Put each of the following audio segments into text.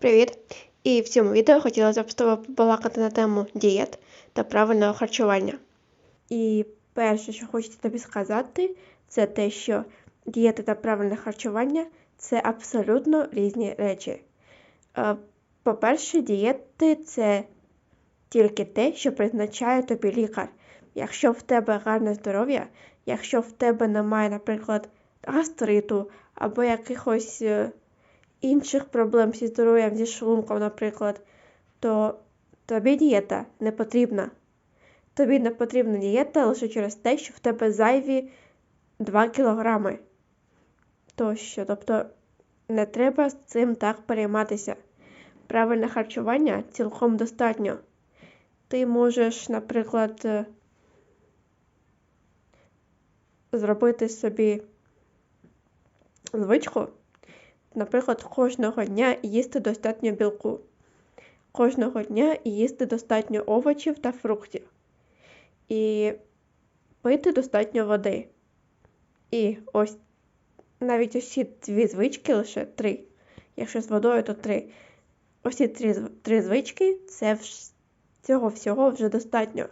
Привіт! І в цьому відео хотілося б з тобою побалакати на тему дієт та правильного харчування. І перше, що хочеться тобі сказати, це те, що дієта та правильне харчування це абсолютно різні речі. Е, по-перше, дієти це тільки те, що призначає тобі лікар. Якщо в тебе гарне здоров'я, якщо в тебе немає, наприклад, гастриту або якихось е, інших проблем зі здоров'ям, зі шлунком, наприклад, то тобі дієта не потрібна. Тобі не потрібна дієта лише через те, що в тебе зайві 2 кілограми. Тощо, тобто не треба з цим так перейматися. Правильне харчування цілком достатньо. Ти можеш, наприклад, е, зробити собі звичку наприклад, кожного дня їсти достатньо білку, кожного дня їсти достатньо овочів та фруктів, і пити достатньо води. І ось навіть усі дві звички, лише три. Якщо з водою, то три. Ці три, три звички це цього всього вже достатньо.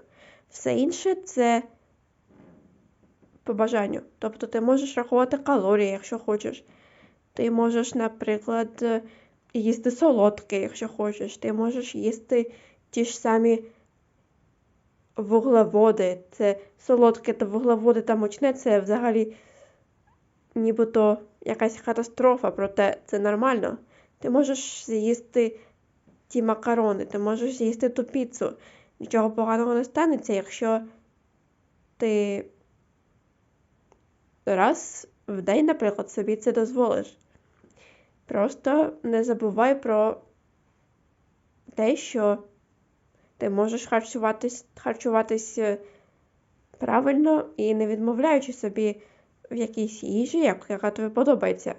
Все інше це по бажанню. Тобто ти можеш рахувати калорії, якщо хочеш. Ти можеш, наприклад, їсти солодке, якщо хочеш. Ти можеш їсти ті ж самі вуглеводи. Це солодке та вуглеводи та мучне це взагалі нібито якась катастрофа, проте це нормально. Ти можеш з'їсти ті макарони, ти можеш з'їсти ту піцу. Нічого поганого не станеться, якщо ти раз в день, наприклад, собі це дозволиш. Просто не забувай про те, що ти можеш харчуватись, харчуватись е, правильно і не відмовляючи собі в якійсь їжі, яка тобі подобається.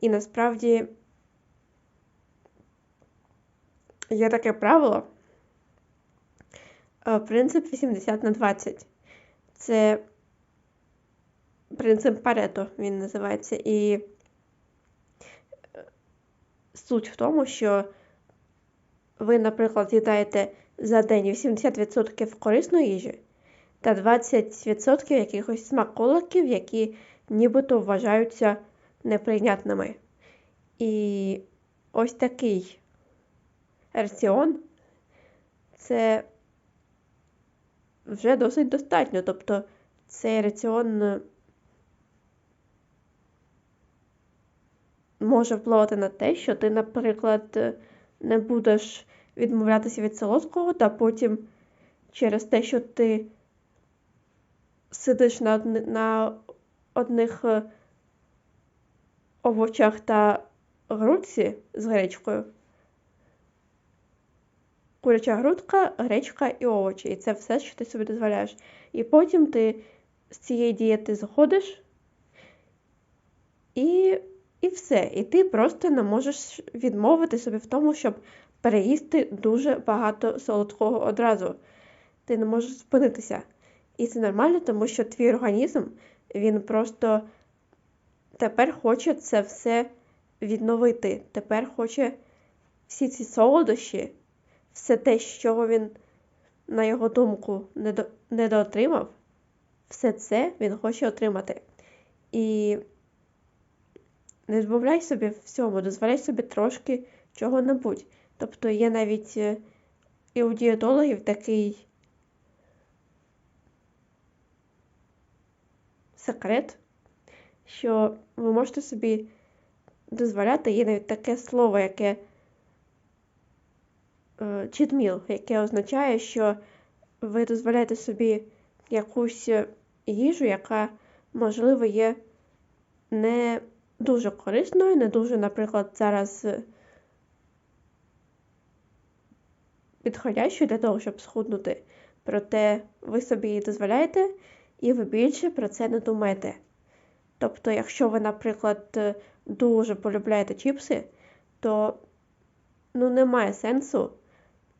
І насправді є таке правило. Е, принцип 80 на 20. Це принцип Парето, він називається. І суть в тому, що ви, наприклад, з'їдаєте за день 80% корисної їжі та 20% якихось смаколиків, які нібито вважаються неприйнятними. І ось такий раціон це вже досить достатньо. Тобто цей раціон може впливати на те, що ти, наприклад, не будеш відмовлятися від солодкого, та потім через те, що ти сидиш на, одни, на одних е, овочах та грудці з гречкою. Куряча грудка, гречка і овочі. І це все, що ти собі дозволяєш. І потім ти з цієї дієти заходиш і і все. І ти просто не можеш відмовити собі в тому, щоб переїсти дуже багато солодкого одразу. Ти не можеш зупинитися. І це нормально, тому що твій організм, він просто тепер хоче це все відновити. Тепер хоче всі ці солодощі, все те, що він, на його думку, недоотримав, все це він хоче отримати. І не відмовляй собі всьому, дозволяй собі трошки чого-небудь. Тобто є навіть е, і у дієтологів такий секрет, що ви можете собі дозволяти, є навіть таке слово, яке читміл, яке означає, що ви дозволяєте собі якусь їжу, яка, можливо, є не дуже корисною, не дуже, наприклад, зараз е, підходящою для того, щоб схуднути. Проте ви собі її дозволяєте, і ви більше про це не думаєте. Тобто, якщо ви, наприклад, е, дуже полюбляєте чіпси, то ну, немає сенсу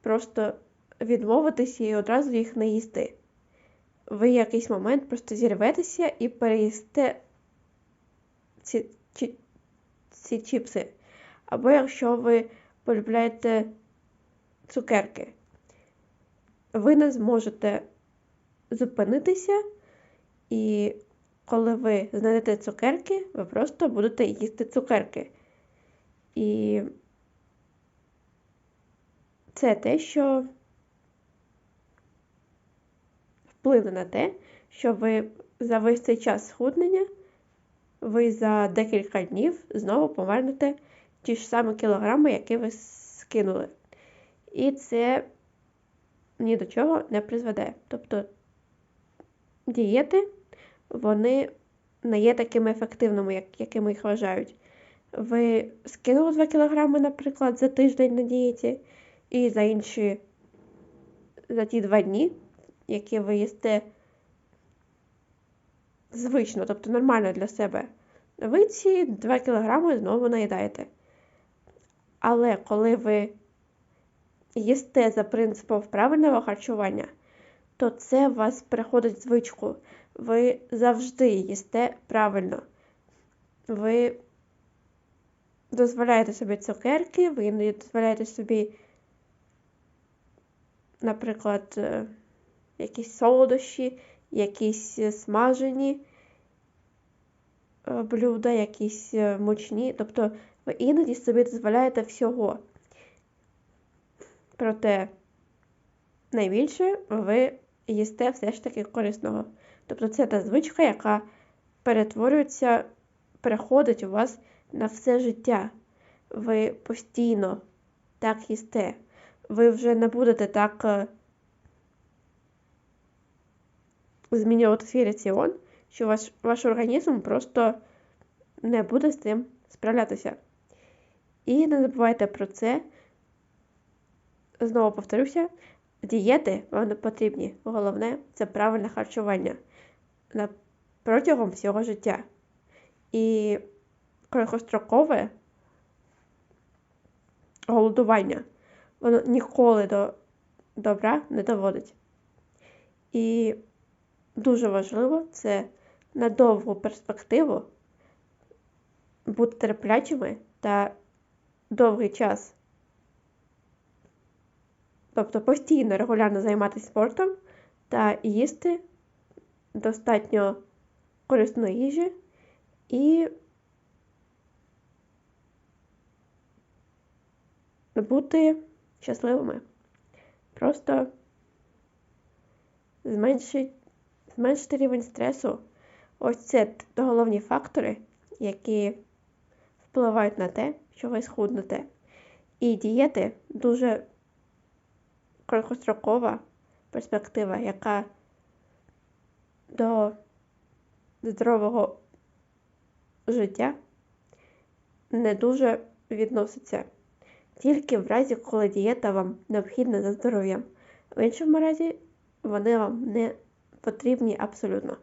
просто відмовитися і одразу їх не їсти. Ви якийсь момент просто зірветеся і переїсте ці ці чіпси. Або якщо ви полюбляєте цукерки. Ви не зможете зупинитися, і коли ви знайдете цукерки, ви просто будете їсти цукерки. І це те, що вплине на те, що ви за весь цей час схуднення, ви за декілька днів знову повернете ті ж самі кілограми, які ви скинули. І це ні до чого не призведе. Тобто дієти, вони не є такими ефективними, як, якими їх вважають. Ви скинули 2 кілограми, наприклад, за тиждень на дієті, і за інші за ті два дні, які ви їсте звично, тобто нормально для себе, ви ці 2 кілограми знову наїдаєте. Але коли ви їсте за принципом правильного харчування, то це у вас переходить в звичку. Ви завжди їсте правильно. Ви дозволяєте собі цукерки, ви не дозволяєте собі, наприклад, е, якісь солодощі, якісь смажені е, блюда, якісь е, мучні. Тобто ви іноді собі дозволяєте всього. Проте найбільше ви їсте все ж таки корисного. Тобто це та звичка, яка перетворюється, переходить у вас на все життя. Ви постійно так їсте. Ви вже не будете так змінювати раціон, що ваш, ваш організм просто не буде з цим справлятися. І не забувайте про це. Знову повторюся, дієти вам не потрібні. Головне це правильне харчування протягом всього життя. І короткострокове голодування, воно ніколи до добра не доводить. І дуже важливо це на довгу перспективу бути терплячими та довгий час. Тобто постійно регулярно займатися спортом та їсти достатньо корисної їжі і бути щасливими. Просто зменшити, зменшити рівень стресу. Ось це головні фактори, які впливають на те, що ви схуднете. І дієти дуже короткострокова перспектива, яка до здорового життя не дуже відноситься. Тільки в разі, коли дієта вам необхідна за здоров'ям. В іншому разі вони вам не потрібні абсолютно.